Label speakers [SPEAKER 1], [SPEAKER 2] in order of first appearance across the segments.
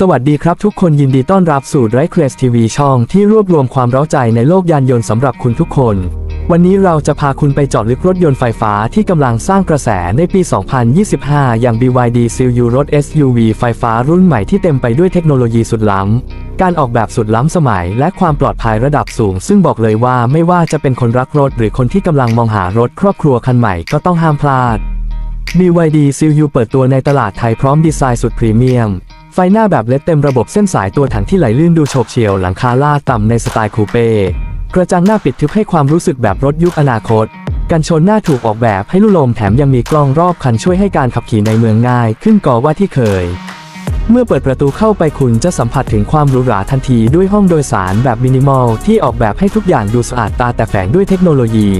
[SPEAKER 1] สวัสดีครับทุกคนยินดีต้อนรับสู่ d r i v e c r a z ทีวีช่องที่รวบรวมความเร้าใจในโลกยานยนต์สำหรับคุณทุกคน วันนี้เราจะพาคุณไปเจาะลึกรถยนต์ไฟฟ้าที่กำลังสร้างกระแสในปี 2025 อย่าง BYD CLU รถ SUV ไฟฟ้ารุ่นใหม่ที่เต็มไปด้วยเทคโนโลยีสุดล้ำ การออกแบบสุดล้ำสมัย และความปลอดภัยระดับสูง ซึ่งบอกเลยว่าไม่ว่าจะเป็นคนรักรถ หรือคนที่กำลังมองหารถครอบครัวคันใหม่ก็ต้องห้ามพลาด BYD CLU เปิดตัวในตลาดไทยพร้อมดีไซน์สุดพรีเมียม ไฟหน้าแบบเลดเต็มระบบเส้นสายตัวถังที่ไหลลื่นดูโฉบเฉี่ยวหลังคาลาดต่ำในสไตล์คูเป้กระจังหน้าปิดทึบให้ความรู้สึกแบบรถยุคอนาคต กันชนหน้าถูกออกแบบให้ลุ่ลมแถมยังมีกล้องรอบคันช่วยให้การขับขี่ในเมืองง่ายขึ้นกว่าว่าที่เคย เมื่อเปิดประตูเข้าไปคุณจะสัมผัสถึงความหรูหราทันทีด้วยห้องโดยสารแบบมินิมอลที่ออกแบบให้ทุกอย่างดูสะอาดตาแต่แฝงด้วยเทคโนโลยี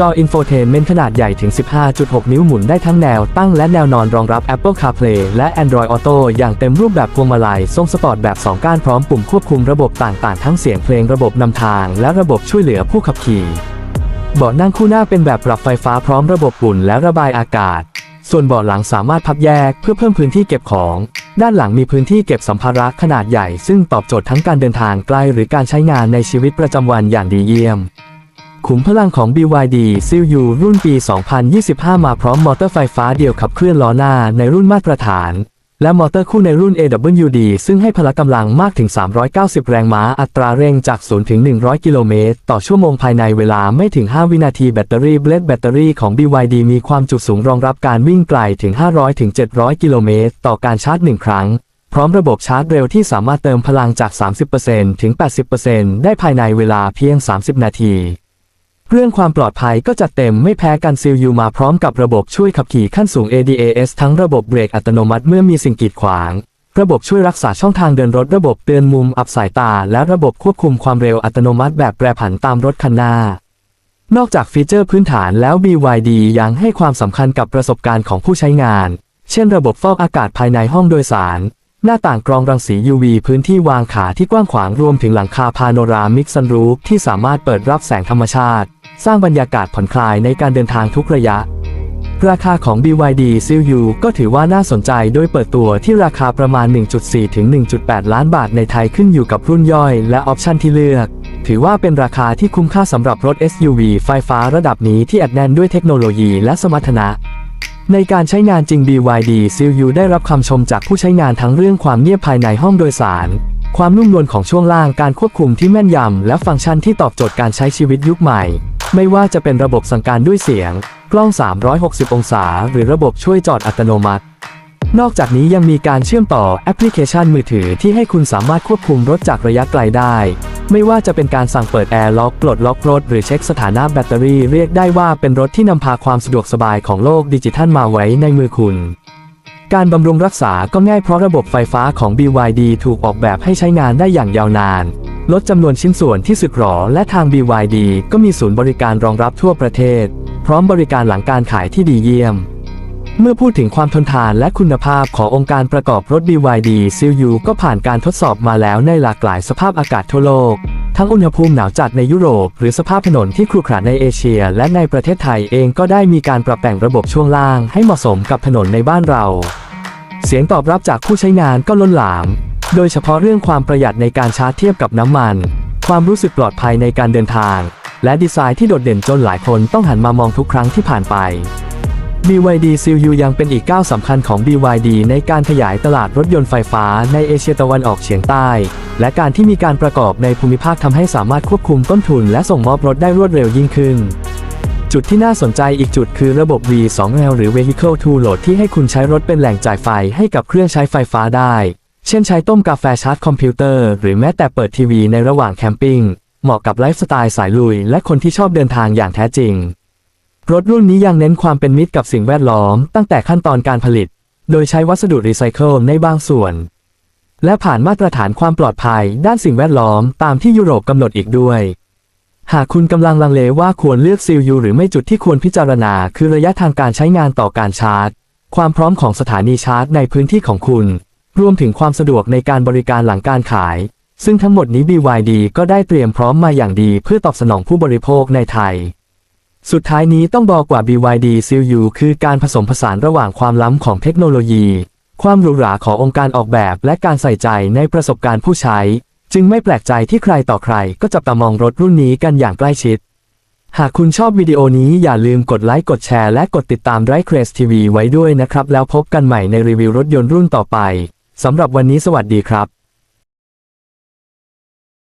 [SPEAKER 1] จออินโฟเทนเมนต์ขนาดใหญ่ถึง 15.6 นิ้วหมุนได้ทั้งแนวตั้งและแนวนอนรองรับ Apple CarPlay และ Android Auto อย่างเต็มรูปแบบพวงมาลัยทรงสปอร์ตแบบ 2 ก้านพร้อมปุ่มควบคุมระบบต่างๆ ทั้งเสียงเพลงระบบนำทาง และระบบช่วยเหลือผู้ขับขี่ เบาะนั่งคู่หน้าเป็นแบบปรับไฟฟ้าพร้อมระบบอุ่นและระบายอากาศ ส่วนเบาะหลังสามารถพับแยกเพื่อเพิ่มพื้นที่เก็บของ ด้านหลังมีพื้นที่เก็บสัมภาระขนาดใหญ่ ซึ่งตอบโจทย์ทั้งการเดินทางไกลหรือการใช้งานในชีวิตประจำวันอย่างดีเยี่ยม ขุมพลังของ BYD CLU รุ่นปี 2025 มาพร้อมมอเตอร์ไฟฟ้าเดี่ยวขับเคลื่อนล้อหน้าในรุ่นมาตรฐาน และมอเตอร์คู่ในรุ่น AWD ซึ่งให้พละกำลังมากถึง 390 แรงม้าอัตราเร่งจาก 0 ถึง 100 กิโลเมตร ต่อชั่วโมงภายในเวลาไม่ถึง 5 วินาทีแบตเตอรี่เบลดแบตเตอรี่ของ BYD มีความจุสูงรองรับการวิ่งไกลถึง 500 ถึง 700 กิโลเมตร ต่อการชาร์จ 1 ครั้งพร้อมระบบชาร์จเร็วที่สามารถเติมพลังจาก 30%ถึง 80%ได้ภายในเวลาเพียง 30 นาที เรื่องความปลอดภัยก็จัดเต็มไม่แพ้กันซีลยูมาพร้อมกับระบบช่วยขับขี่ขั้นสูง ADAS ทั้งระบบเบรกอัตโนมัติเมื่อมีสิ่งกีดขวาง ระบบช่วยรักษาช่องทางเดินรถระบบเตือนมุมอับสายตา และระบบควบคุมความเร็วอัตโนมัติแบบแปรผันตามรถคันหน้า นอกจากฟีเจอร์พื้นฐานแล้ว BYD ยังให้ความสำคัญกับประสบการณ์ของผู้ใช้งาน เช่น ระบบฟอกอากาศภายในห้องโดยสาร หน้าต่างกรองรังสี UV พื้นที่วางขาที่กว้างขวางรวมถึงหลังคาพาโนรามิกซันรูฟที่สามารถเปิดรับแสงธรรมชาติ สร้างบรรยากาศผ่อนคลายในการเดินทางทุกระยะ ราคาของ BYD s i l U ก็ถือว่าน่าสนใจโดยเปิดตัวที่ราคาประมาณ 1.4 ถึง 1.8 ล้านบาทในไทยขึ้นอยู่กับรุ่นย่อยและออปชันที่เลือก ถือว่าเป็นราคาที่คุ้มค่าสำหรับรถ SUV ไฟฟ้าระดับนี้ที่อัดแน่นด้วยเทคโนโลยีและสมรรถนะ ในการใช้งานจริง BYD s i l U ได้รับคำชมจากผู้ใช้งานทั้งเรื่องความเงียบภายในห้องโดยสาร ความนุ่มนวลของช่วงล่างการควบคุมที่แม่นยำ และฟังก์ชันที่ตอบโจทย์การใช้ชีวิตยุคใหม่ ไม่ว่าจะเป็นระบบสั่งการด้วยเสียง กล้อง 360 องศา หรือระบบช่วยจอดอัตโนมัติ นอกจากนี้ยังมีการเชื่อมต่อแอปพลิเคชันมือถือที่ให้คุณสามารถควบคุมรถจากระยะไกลได้ ไม่ว่าจะเป็นการสั่งเปิดแอร์ล็อกปลดล็อกรถ หรือเช็คสถานะแบตเตอรี่เรียกได้ว่าเป็นรถที่นำพาความสะดวกสบายของโลกดิจิทัลมาไว้ในมือคุณ การบำรุงรักษาก็ง่ายเพราะระบบไฟฟ้าของ BYD ถูกออกแบบให้ใช้งานได้อย่างยาวนาน ลดจำนวนชิ้นส่วนที่สึกหรอและทาง BYD ก็มีศูนย์บริการรองรับทั่วประเทศ พร้อมบริการหลังการขายที่ดีเยี่ยม เมื่อพูดถึงความทนทานและคุณภาพขององค์การประกอบรถ BYD s i l U ก็ผ่านการทดสอบมาแล้วในหลากหลายสภาพอากาศทั่วโลก ทั้งอุณหภูมิหนาวจัดในยุโรป หรือสภาพถนนที่ครุขระในเอเชีย และในประเทศไทยเองก็ได้มีการปรับแต่งระบบช่วงล่างให้เหมาะสมกับถนนในบ้านเรา เสียงตอบรับจากผู้ใช้งานก็ล้นหลาม โดยเฉพาะเรื่องความประหยัดในการชาร์จเทียบกับน้ำมัน ความรู้สึกปลอดภัยในการเดินทาง และดีไซน์ที่โดดเด่นจนหลายคนต้องหันมามองทุกครั้งที่ผ่านไป BYD s i l U ยังเป็นอีกก้าวสำคัญของ BYD ในการขยายตลาดรถยนต์ไฟฟ้าในเอเชียตะวันออกเฉียงใต้ และการที่มีการประกอบในภูมิภาคทำให้สามารถควบคุมต้นทุนและส่งมอบรถได้รวดเร็วยิ่งขึ้น จุดที่น่าสนใจอีกจุดคือระบบ V2L หรือ Vehicle to Load ที่ให้คุณใช้รถเป็นแหล่งจ่ายไฟให้กับเครื่องใช้ไฟฟ้าได้ เช่นใช้ต้มกาแฟชาร์จคอมพิวเตอร์หรือแม้แต่เปิดทีวีในระหว่างแคมปิ้งเหมาะกับไลฟ์สไตล์สายลุย และคนที่ชอบเดินทางอย่างแท้จริง รถรุ่นนี้ยังเน้นความเป็นมิตรกับสิ่งแวดล้อมตั้งแต่ขั้นตอนการผลิต โดยใช้วัสดุรีไซเคิลในบางส่วน และผ่านมาตรฐานความปลอดภัยด้านสิ่งแวดล้อมตามที่ยุโรปกำหนดอีกด้วย หากคุณกำลังลังเลว่าควรเลือกซีลยูหรือไม่จุดที่ควรพิจารณา คือระยะทางการใช้งานต่อการชาร์จ ความพร้อมของสถานีชาร์จในพื้นที่ของคุณ รวมถึงความสะดวกในการบริการหลังการขาย ซึ่งทั้งหมดนี้ BYD ก็ได้เตรียมพร้อมมาอย่างดีเพื่อตอบสนองผู้บริโภคในไทย สุดท้ายนี้ต้องบอกว่า BYD s i l U คือการผสมผสานระหว่างความล้ำของเทคโนโลยี ความหรูหราขององค์การออกแบบและการใส่ใจในประสบการณ์ผู้ใช้ จึงไม่แปลกใจที่ใครต่อใครก็จับตามองรถรุ่นนี้กันอย่างใกล้ชิด หากคุณชอบวิดีโอนี้อย่าลืมกดไลค์กดแชร์และกดติดตามไรเครสทีวีไว้ด้วยนะครับ แล้วพบกันใหม่ในรีวิวรถยนต์รุ่นต่อไปสำหรับวันนี้สวัสดีครับ